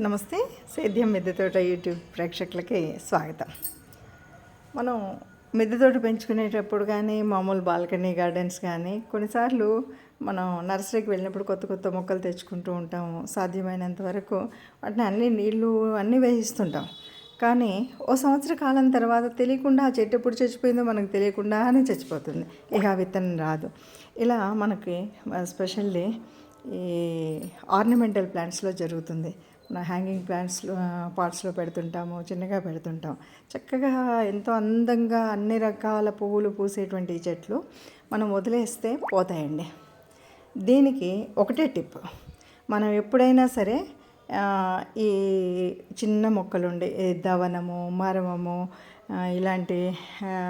నమస్తే సేద్యం మిద్దె తోట యూట్యూబ్ ప్రేక్షకులకి స్వాగతం. మనం మిద్దె తోట పెంచుకునేటప్పుడు కానీ మామూలు బాల్కనీ గార్డెన్స్ కానీ కొన్నిసార్లు మనం నర్సరీకి వెళ్ళినప్పుడు కొత్త కొత్త మొక్కలు తెచ్చుకుంటూ ఉంటాము. సాధ్యమైనంత వరకు వాటిని అన్ని నీళ్ళు అన్నీ వేయిస్తుంటాం. కానీ ఓ సంవత్సర కాలం తర్వాత తెలియకుండా ఆ చెట్టు ఎప్పుడు చచ్చిపోయిందో మనకు తెలియకుండానే చచ్చిపోతుంది. ఇక ఆ విత్తనం రాదు. ఇలా మనకి స్పెషల్లీ ఈ ఆర్నమెంటల్ ప్లాంట్స్లో జరుగుతుంది. హ్యాంగింగ్ ప్లాంట్స్లో పాట్స్లో పెడుతుంటాము చిన్నగా పెడుతుంటాం. చక్కగా ఎంతో అందంగా అన్ని రకాల పువ్వులు పూసేటువంటి చెట్లు మనం వదిలేస్తే పోతాయండి. దీనికి ఒకటే టిప్. మనం ఎప్పుడైనా సరే ఈ చిన్న మొక్కలుండే ఈ దవనము మరమము ఇలాంటి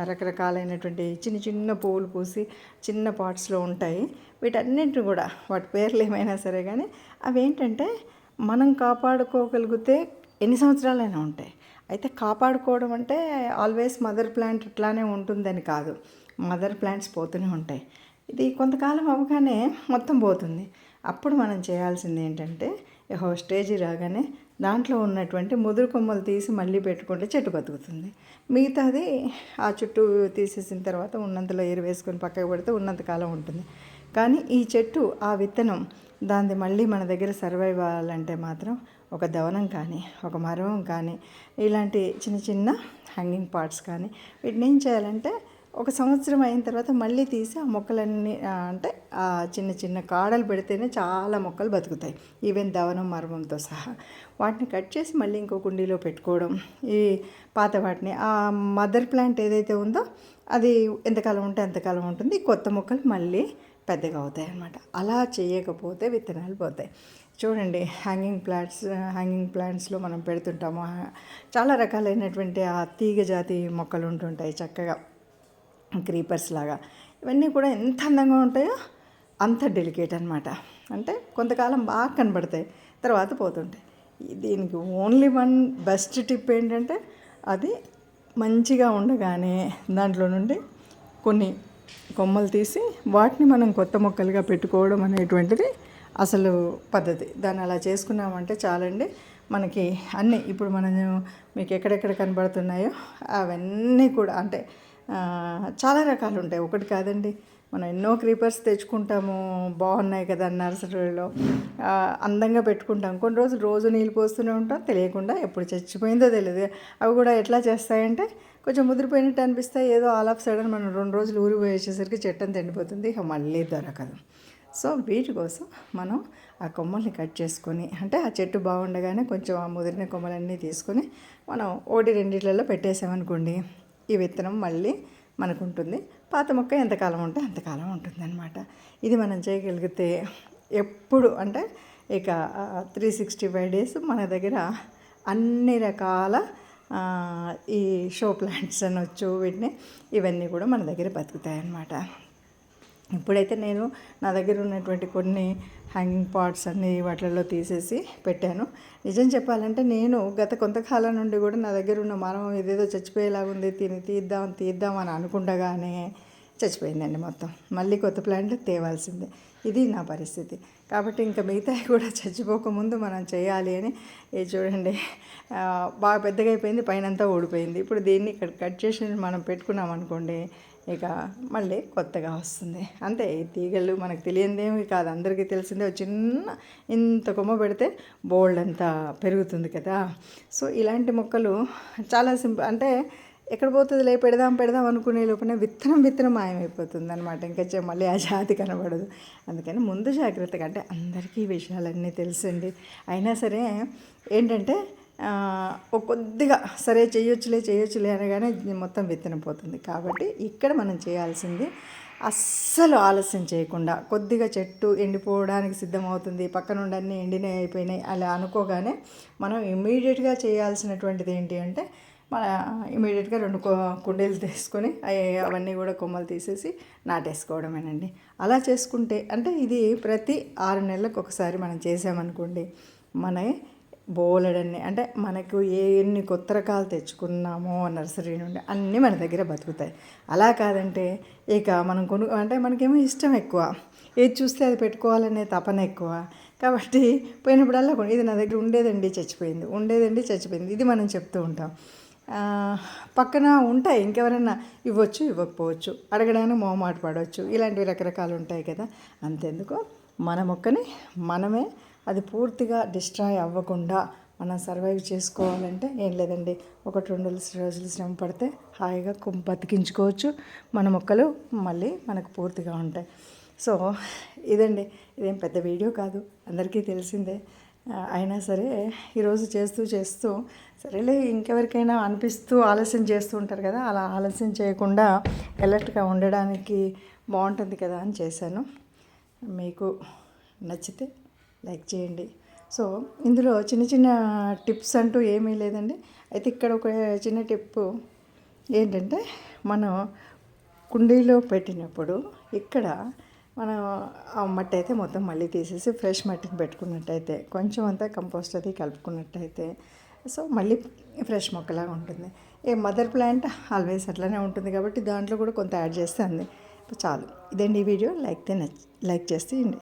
రకరకాలైనటువంటి చిన్న చిన్న పువ్వులు పూసి చిన్న పాట్స్లో ఉంటాయి. వీటన్నింటిని కూడా వాటి పేర్లు ఏమైనా సరే కానీ అవి ఏంటంటే మనం కాపాడుకోగలిగితే ఎన్ని సంవత్సరాలైనా ఉంటాయి. అయితే కాపాడుకోవడం అంటే ఆల్వేస్ మదర్ ప్లాంట్ ఇట్లానే ఉంటుందని కాదు. మదర్ ప్లాంట్స్ పోతూనే ఉంటాయి. ఇది కొంతకాలం అవగానే మొత్తం పోతుంది. అప్పుడు మనం చేయాల్సింది ఏంటంటే ఓ స్టేజీ రాగానే దాంట్లో ఉన్నటువంటి ముదురు కొమ్మలు తీసి మళ్ళీ పెట్టుకుంటే చెట్టు బతుకుతుంది. మిగతాది ఆ చుట్టూ తీసేసిన తర్వాత ఉన్నంతలో ఏరు వేసుకొని పక్కకు పెడితే ఉన్నంతకాలం ఉంటుంది. కానీ ఈ చెట్టు ఆ విత్తనం దాన్ని మళ్ళీ మన దగ్గర సర్వైవ్ అవ్వాలంటే మాత్రం ఒక దవనం కానీ ఒక మరవం కానీ ఇలాంటి చిన్న చిన్న హ్యాంగింగ్ పార్ట్స్ కానీ వీటిని ఏం చేయాలంటే ఒక సంవత్సరం అయిన తర్వాత మళ్ళీ తీసి ఆ మొక్కలన్నీ అంటే ఆ చిన్న చిన్న కాడలు పెడితేనే చాలా మొక్కలు బతుకుతాయి. ఈవెన్ దవనం మర్మంతో సహా. వాటిని కట్ చేసి మళ్ళీ ఇంకో కుండీలో పెట్టుకోవడం ఈ పాత వాటిని ఆ మదర్ ప్లాంట్ ఏదైతే ఉందో అది ఎంతకాలం ఉంటే అంతకాలం ఉంటుంది. కొత్త మొక్కలు మళ్ళీ పెద్దగా అవుతాయి అన్నమాట అలా చేయకపోతే విత్తనాలు పోతాయి. చూడండి హ్యాంగింగ్ ప్లాంట్స్ హ్యాంగింగ్ ప్లాంట్స్లో మనం పెడుతుంటాము. చాలా రకాలైనటువంటి ఆ తీగ జాతి మొక్కలు ఉంటుంటాయి చక్కగా. క్రీపర్స్ లాగా. ఇవన్నీ కూడా ఎంత అందంగా ఉంటాయో అంత డెలికేట్ అనమాట అంటే కొంతకాలం బాగా కనబడతాయి తర్వాత పోతుంటాయి. దీనికి ఓన్లీ వన్ బెస్ట్ టిప్ ఏంటంటే అది మంచిగా ఉండగానే దాంట్లో నుండి కొన్ని కొమ్మలు తీసి వాటిని మనం కొత్త మొక్కలుగా పెట్టుకోవడం అనేటువంటిది అసలు పద్ధతి. దాన్ని అలా చేసుకున్నామంటే చాలండి. మనకి అన్నీ ఇప్పుడు మనం మీకు ఎక్కడెక్కడ కనబడుతున్నాయో అవన్నీ కూడా అంటే చాలా రకాలు ఉంటాయి. ఒకటి కాదండి. మనం ఎన్నో క్రీపర్స్ తెచ్చుకుంటాము. బాగున్నాయి కదా నర్సరీలో. అందంగా పెట్టుకుంటాం. కొన్ని రోజులు రోజు నీళ్ళు పోస్తూనే ఉంటాం. తెలియకుండా ఎప్పుడు చచ్చిపోయిందో తెలియదు అవి కూడా ఎట్లా చేస్తాయంటే కొంచెం ముదిరిపోయినట్టు అనిపిస్తే ఏదో ఆల్ ఆఫ్ సడన్ మనం రెండు రోజులు ఊరి పోయేసేసరికి చెట్టం ఎండిపోతుంది. ఇక మళ్ళీ దొరకదు. సో వీటి కోసం మనం ఆ కొమ్మల్ని కట్ చేసుకొని అంటే ఆ చెట్టు బాగుండగానే కొంచెం ఆ ముదిరిన కొమ్మలన్నీ తీసుకొని మనం ఒకటి రెండిట్లలో పెట్టేసామనుకోండి ఈ విత్తనం మళ్ళీ మనకు ఉంటుంది పాత మొక్క ఎంతకాలం ఉంటే అంతకాలం ఉంటుందన్నమాట. ఇది మనం చేయగలిగితే ఎప్పుడు అంటే ఇక త్రీ సిక్స్టీ ఫైవ్ డేస్ మన దగ్గర అన్ని రకాల ఈ షో ప్లాంట్స్ అనొచ్చు వీటిని ఇవన్నీ కూడా మన దగ్గర బతుకుతాయి అన్నమాట ఇప్పుడైతే నేను నా దగ్గర ఉన్నటువంటి కొన్ని హ్యాంగింగ్ పాట్స్ అన్ని వాటిలలో తీసేసి పెట్టాను. నిజం చెప్పాలంటే నేను గత కొంతకాలం నుండి కూడా నా దగ్గర ఉన్న మరం ఇదేదో చచ్చిపోయేలాగుంది తిని తీద్దాం తీద్దాం అని అనుకుండగానే చచ్చిపోయిందండి మొత్తం. మళ్ళీ కొత్త ప్లాంట్ తేవాల్సిందే. ఇది నా పరిస్థితి. కాబట్టి ఇంకా మిగతా కూడా చచ్చిపోకముందు మనం చేయాలి అని ఇది చూడండి బాగా పెద్దగా అయిపోయింది పైన అంతా ఇప్పుడు దీన్ని ఇక్కడ కట్ చేసి మనం పెట్టుకున్నాం అనుకోండి ఇక మళ్ళీ కొత్తగా వస్తుంది. అంతే ఈ తీగలు మనకు తెలియనిదేమి కాదు. అందరికీ తెలిసిందే ఒక చిన్న ఇంత కొమ్మ పెడితే బోల్డ్ అంతా పెరుగుతుంది కదా. సో ఇలాంటి మొక్కలు చాలా సింపుల్ అంటే ఎక్కడ పోతుందిలే పెడదాం పెడదాం అనుకునే లోపల విత్తనం విత్తనం మాయమైపోతుంది అనమాట ఇంకా చె- మళ్ళీ ఆ జాతి కనబడదు. అందుకని ముందు జాగ్రత్తగా అంటే అందరికీ ఈ విషయాలన్నీ తెలుసండి. అయినా సరే ఏంటంటే ఒక కొద్దిగా సరే చేయొచ్చులే చేయొచ్చులే అనగానే మొత్తం విత్తనం పోతుంది. కాబట్టి ఇక్కడ మనం చేయాల్సింది అస్సలు ఆలస్యం చేయకుండా కొద్దిగా చెట్టు ఎండిపోవడానికి సిద్ధమవుతుంది పక్కనుండి అన్నీ ఎండినవి అయిపోయినాయి అలా అనుకోగానే మనం ఇమీడియట్గా చేయాల్సినటువంటిది ఏంటి అంటే మన ఇమీడియట్గా రెండు కుండీలు తీసుకొని అవన్నీ కూడా కొమ్మలు తీసేసి నాటేసుకోవడమేనండి. అలా చేసుకుంటే అంటే ఇది ప్రతి ఆరు నెలలకు ఒకసారి మనం చేసామనుకోండి మన బోలెడన్ని అంటే మనకు ఎన్ని కొత్త రకాలు తెచ్చుకున్నామో నర్సరీ నుండి అన్నీ మన దగ్గర బతుకుతాయి. అలా కాదంటే ఇక మనం కొను అంటే మనకేమో ఇష్టం ఎక్కువ. ఏది చూస్తే అది పెట్టుకోవాలనే తపన ఎక్కువ. కాబట్టి పోయినప్పుడల్లా ఇది నా దగ్గర ఉండేదండి చచ్చిపోయింది. ఉండేదండి చచ్చిపోయింది. ఇది మనం చెప్తూ ఉంటాం. పక్కన ఉంటాయి. ఇంకెవరైనా ఇవ్వచ్చు ఇవ్వకపోవచ్చు. అడగడానికి మొహమాట పడవచ్చు. ఇలాంటివి రకరకాలు ఉంటాయి కదా. అంతెందుకు మన మొక్కని మనమే అది పూర్తిగా డిస్ట్రాయ్ అవ్వకుండా మనం సర్వైవ్ చేసుకోవాలంటే ఏం లేదండి. ఒకటి రెండు రోజులు శ్రమ పడితే హాయిగా బతికించుకోవచ్చు. మన మొక్కలు మళ్ళీ మనకు పూర్తిగా ఉంటాయి. సో ఇదండి. ఇదేం పెద్ద వీడియో కాదు. అందరికీ తెలిసిందే. అయినా సరే ఈరోజు చేస్తూ చేస్తూ సరేలే ఇంకెవరికైనా అనిపిస్తూ ఆలస్యం చేస్తూ ఉంటారు కదా అలా ఆలస్యం చేయకుండా ఎలర్ట్గా ఉండడానికి బాగుంటుంది కదా అని చేశాను. మీకు నచ్చితే లైక్ చేయండి. సో ఇందులో చిన్న చిన్న టిప్స్ అంటూ ఏమీ లేదండి. అయితే ఇక్కడ ఒక చిన్న టిప్పు ఏంటంటే మనం కుండీలో పెట్టినప్పుడు ఇక్కడ మనం ఆ మట్టి అయితే మొత్తం మళ్ళీ తీసేసి ఫ్రెష్ మట్టిని పెట్టుకున్నట్టయితే కొంచెం అంతా కంపోస్ట్ అది కలుపుకున్నట్టయితే సో మళ్ళీ ఫ్రెష్ మొక్కలాగా ఉంటుంది. ఏ మదర్ ప్లాంట్ ఆల్వేస్ అట్లానే ఉంటుంది కాబట్టి దాంట్లో కూడా కొంత యాడ్ చేస్తే అంది. చాలు. ఇదండి ఈ వీడియో. లైక్ లైక్ చేస్తే